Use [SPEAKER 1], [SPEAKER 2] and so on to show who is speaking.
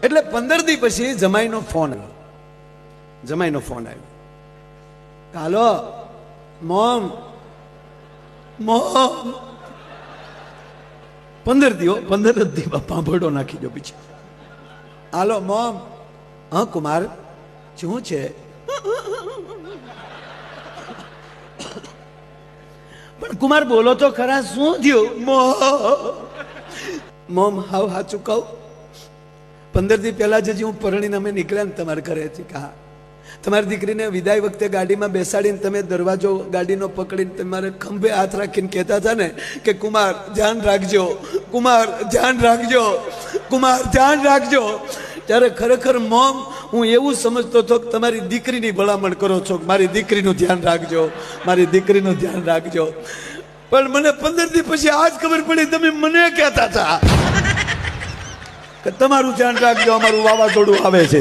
[SPEAKER 1] એટલે પંદર દી પછી જમાઈનો ફોન આવ્યો. જમાઈનો ફોન આવ્યો. Hello mom mom. પંદર દીઓ પંદર જ દી બાપા નાખી દો પછી. Hello, mom. હા, કુમાર, શું છે? પણ કુમાર બોલો તો ખરા, શું થયું? મોમ, હાવ હાચું કહું. પંદર દી જ જે હું પરણીને અમે નીકળ્યા ને તમારા ઘરેથી હા તમારી દીકરીને વિદાય વખતે ગાડીમાં બેસાડીને તમે દરવાજો ગાડીનો પકડીને તમારે ખંભે હાથ રાખીને કહેતા હતા ને કે, કુમાર, ધ્યાન રાખજો. કુમાર, ધ્યાન રાખજો. કુમાર, ધ્યાન રાખજો. ત્યારે ખરેખર મોમ, હું એવું સમજતો હતો કે તમારી દીકરીની ભલામણ કરો છો મારી દીકરીનું ધ્યાન રાખજો. મારી દીકરીનું ધ્યાન રાખજો. પણ મને પંદર દી પછી આજ ખબર પડી, તમે મને કહેતા હતા. કે તમારું ધ્યાન રાખજો અમારું વાવાઝોડું આવે છે